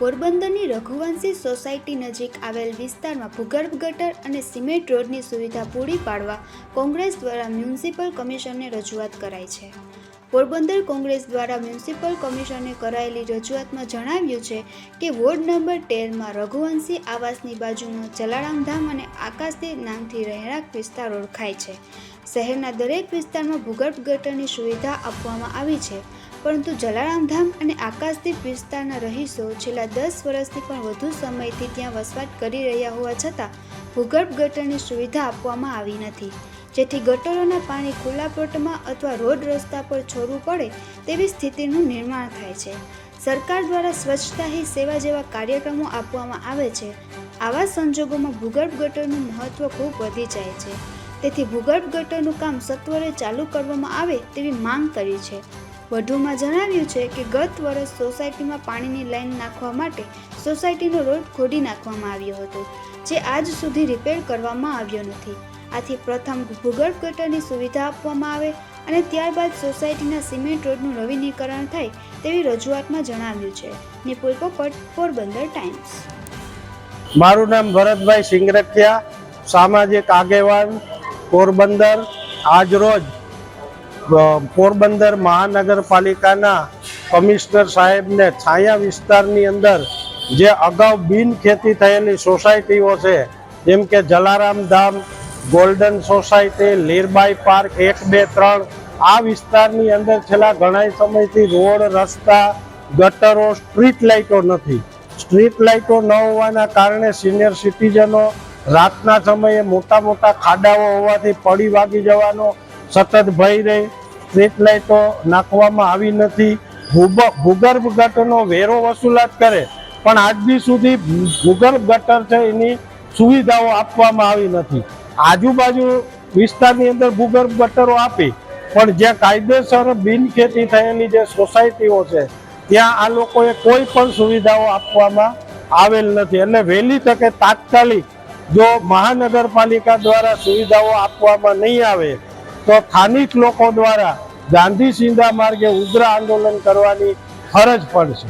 પોરબંદરની રઘુવંશી સોસાયટી નજીક આવેલ વિસ્તારમાં ભૂગર્ભ ગટર અને સિમેન્ટ રોડની સુવિધા પૂરી પાડવા કોંગ્રેસ દ્વારા મ્યુનિસિપલ કમિશનને રજૂઆત કરાઈ છે. પોરબંદર કોંગ્રેસ દ્વારા મ્યુનિસિપલ કમિશને કરાયેલી રજૂઆતમાં જણાવ્યું છે કે વોર્ડ નંબર તેરમાં રઘુવંશી આવાસની બાજુમાં જલારામ ધામ અને આકાશદીપ નામથી રહેણાંક વિસ્તાર ઓળખાય છે. શહેરના દરેક વિસ્તારમાં ભૂગર્ભ ગટરની સુવિધા આપવામાં આવી છે. પરંતુ જલારામધામ અને આકાશદીપ વિસ્તારના રહીશો છેલ્લા દસ વર્ષથી પણ વધુ સમયથી ત્યાં વસવાટ કરી રહ્યા હોવા છતાં ભૂગર્ભ ગટરની સુવિધા આપવામાં આવી નથી. જેથી ગટરોના પાણી ખુલ્લા પ્લોટમાં અથવા રોડ રસ્તા પર છોડવું પડે તેવી સ્થિતિનું નિર્માણ થાય છે. સરકાર દ્વારા સ્વચ્છતા હી સેવા જેવા કાર્યક્રમો આપવામાં આવે છે. આવા સંજોગોમાં ભૂગર્ભ ગટરનું મહત્ત્વ ખૂબ વધી જાય છે. તેથી ભૂગર્ભ ગટરનું કામ સત્વરે ચાલુ કરવામાં આવે તેવી માંગ કરી છે. વધુમાં જણાવ્યું છે કે ગત વર્ષ સોસાયટીમાં પાણીની લાઇન નાખવા માટે સોસાયટીનો રોડ ખોદી નાખવામાં આવ્યો હતો, જે આજ સુધી રિપેર કરવામાં આવ્યો નથી. આથી પ્રથમ ભૂગર્ભ ગટરની સુવિધા આપવામાં આવે અને ત્યારબાદ સોસાયટીના સિમેન્ટ રોડનું નવીનીકરણ થાય તેવી રજૂઆતમાં જણાવ્યું છે. નિપુલ પોપટ, પોરબંદર ટાઈમ્સ. મારું નામ ભરતભાઈ સિંગરખિયા સામાજિક આગેવાન, પોરબંદર, આજરોજ પોરબંદર મહાનગરપાલિકાના કમિશનર સાહેબને છાયા વિસ્તારની અંદર જે અગાઉ બિન ખેતી થયેલી સોસાયટીઓ છે, જેમ કે Jalaram Dham, golden society, Lirbai park એક, બે, ત્રણ, આ વિસ્તારની અંદર છેલ્લા ઘણા સમયથી રોડ, રસ્તા, ગટરો, સ્ટ્રીટ લાઇટો નથી. સ્ટ્રીટ લાઇટો ન હોવાના કારણે સિનિયર સિટીઝનો રાતના સમયે મોટા મોટા ખાડાઓ હોવાથી પડી વાગી જવાનો સતત ભય રહે. સ્ટ્રીટ લાઇટો નાખવામાં આવી નથી. ભૂગર્ભ ગટરનો વેરો વસૂલાત કરે. પણ આજ દી સુધી ભૂગર્ભ ગટર છે એની સુવિધાઓ આપવામાં આવી નથી. આજુબાજુ વિસ્તારની અંદર ભૂગર્ભ ગટરો આપી. પણ જ્યાં કાયદેસર બિનખેતી થયેલી જે સોસાયટીઓ છે, ત્યાં આ લોકોએ કોઈ પણ સુવિધાઓ આપવામાં આવેલ નથી. એટલે વહેલી તકે તાત્કાલિક જો મહાનગરપાલિકા દ્વારા સુવિધાઓ આપવામાં નહીં આવે તો સ્થાનિક લોકો દ્વારા ગાંધી સિંધા માર્ગે ઉગ્ર આંદોલન કરવાની ફરજ પડશે.